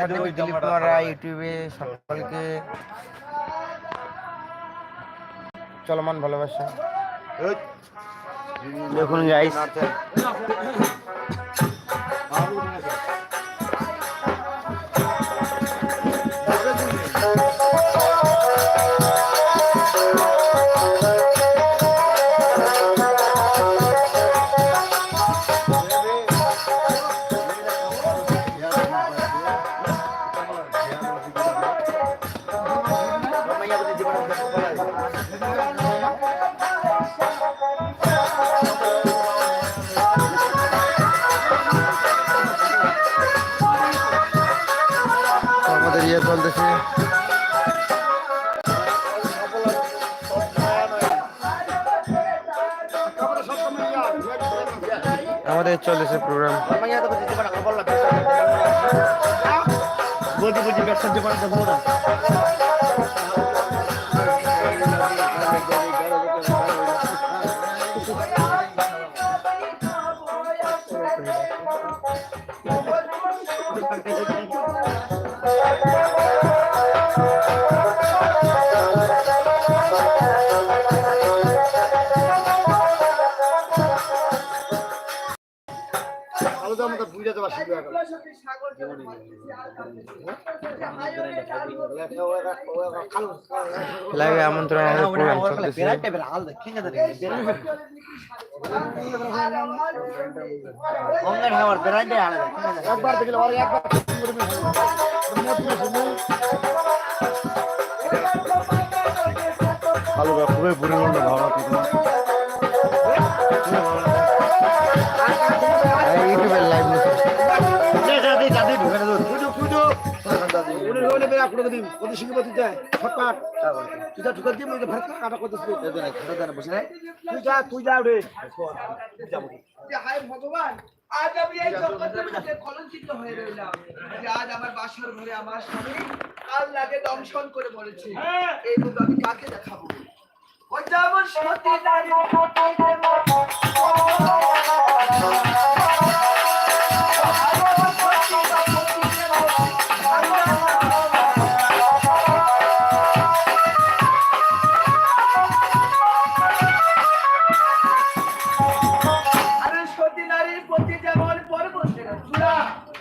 সাথে দিলীপ কুমার রায় ইউটিউবে সকলকে। চলমান ভালোবাসা। দেখুন গাইস আমাদের চলেছে প্রোগ্রাম বলছি বুঝি ব্যবসার দোকান এখন লাইভে আমন্ত্রণ প্রোগ্রাম চলতেছে একবার দেখলে একবার ভালো খুবই পরিমাণ ভালো যে হায় ভগবান আজ আমি এই জগতের মধ্যে কলঙ্কিত হয়ে রইলাম যে আজ আমার বাসার ঘরে আমার স্বামী কাল লাগে দংশন করে মরেছে এই মুখ আমি কাকে দেখাবো? ওই নারীর যেমন পর্বতের চূড়া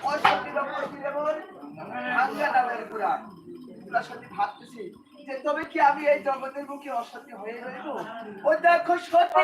অসতীর প্রতি যেমন ভাঙ্গা ডালের চূড়া সত্যি ভাবতেছি যে তবে কি আমি এই জগতের মুখে অসতী হয়ে রইব? ও দেখো সতী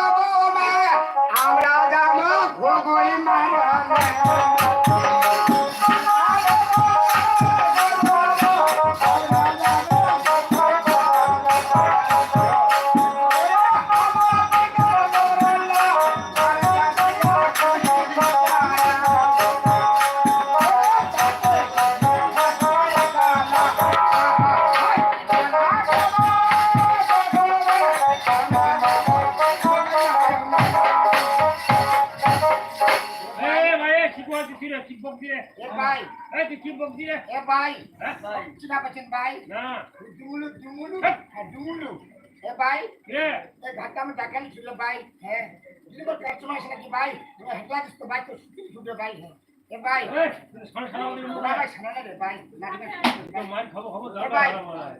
এ ভাই। এ ভাই। চিনা পাচ্ছেন ভাই? ডুমুলু ডুমুলু হ্যাঁ। ডুমুলু এ ভাই। এ ঘাটটা আমি ডাকালি ছিল ভাই। হ্যাঁ। যদি কোনো কাস্টমার আসে নাকি ভাই? তুমি হেঁটলা দিস তো ভাই তো ছুটে ভাই হ্যাঁ। এ ভাই। না ভাই শোনা না রে ভাই। না ভাই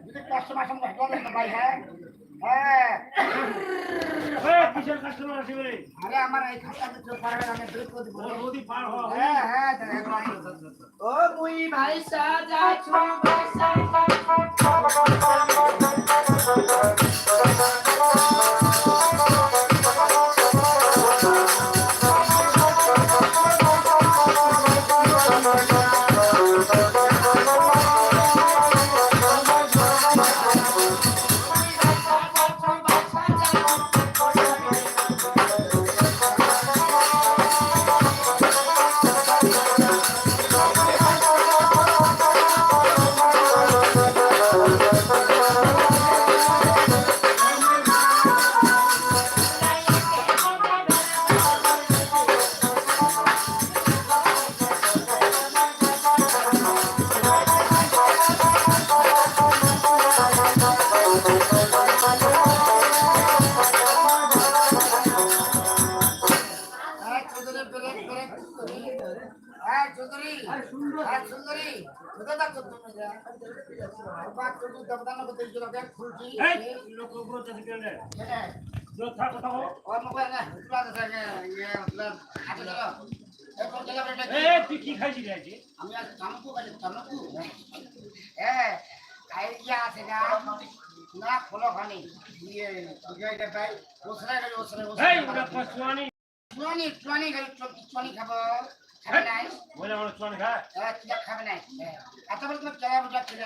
যদি কাস্টমার আসে হেঁটলা দিস তো ভাই হ্যাঁ। হ্যাঁ। আরে আমার এই খাতা তো পারে আমি করে দিব। হ্যাঁ হ্যাঁ দাদা ভাই ও I side, side, side, side, side. আমি আজ তামকু কাজে তামকু এ আইডিয়া আছে না না খোলো খানি ইয়ে এটা ভাই ওসরা গেল ওসরা এই ওটা পছুয়ানি চুয়ানি চুয়ানি গেল চুয়ানি খাব খাবে নাই বলে আমার চুয়ানি খা তুই খাবে নাই কেলা বুঝা ছিলে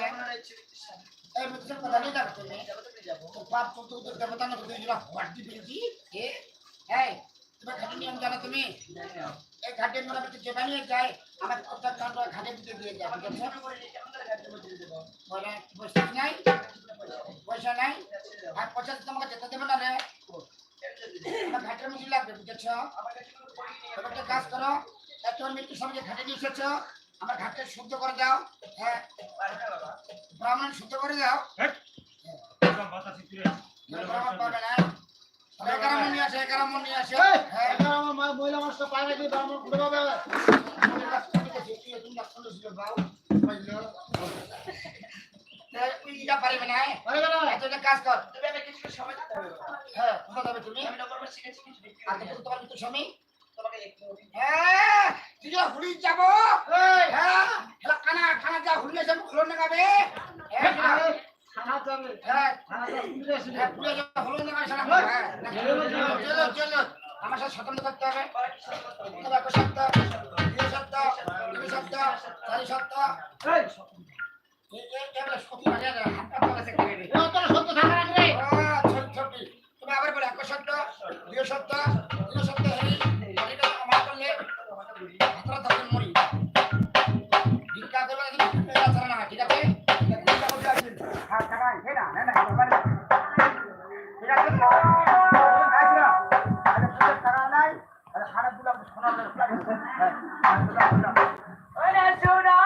এই মুখে কথা নেই দেখো তুমি তো পাপ তো তো দেবতা না তুই গেলা হোয়াটি পেয়েছি এ এই তুমি খাটি নিয়ম জানো তুমি? এই ঘাটের মনে হচ্ছে যে বানিয়ে যায় আমার প্রত্যেক কাণ্ড ঘাটে দিতে দিয়ে যায় বলে পয়সা নাই? পয়সা নাই? আর পয়সা তোমাকে যেতে দেবে না রে। আমার ঘাটের মধ্যে লাগবে বুঝেছ? কাজ করো। এত মৃত্যু সমাজে ঘাটে নিয়ে এসেছ। আমার ঘাটে শুদ্ধ করে দাও। হ্যাঁ। ব্রাহ্মণ শুদ্ধ করে দাও। হ্যাঁ। মহিলা মানুষটা পায় নাকি ব্রাহ্মণ খুঁজে পাবে? পারবে না একটা কাজ কর। হ্যাঁ কোথা যাবে তুমি? আর তোমার কিন্তু হ্যাঁ তুই যা হুড়ি যাব হ্যাঁ। হেলা কানা খানা যা হুড়ি যাবে খুলো না গাবে হ্যাঁ হ্যাঁ হ্যাঁ পুরো যা হলো না গাবে হ্যাঁ চলো চলো আমার সাথে স্বতন্ত্র করতে হবে। তবে এক সপ্তাহ দুই সপ্তাহ তিন সপ্তাহ চারি সপ্তাহ তুমি আবার বলে এক সপ্তাহ দুই সপ্তাহ তিন সপ্তাহ Hola, Juna.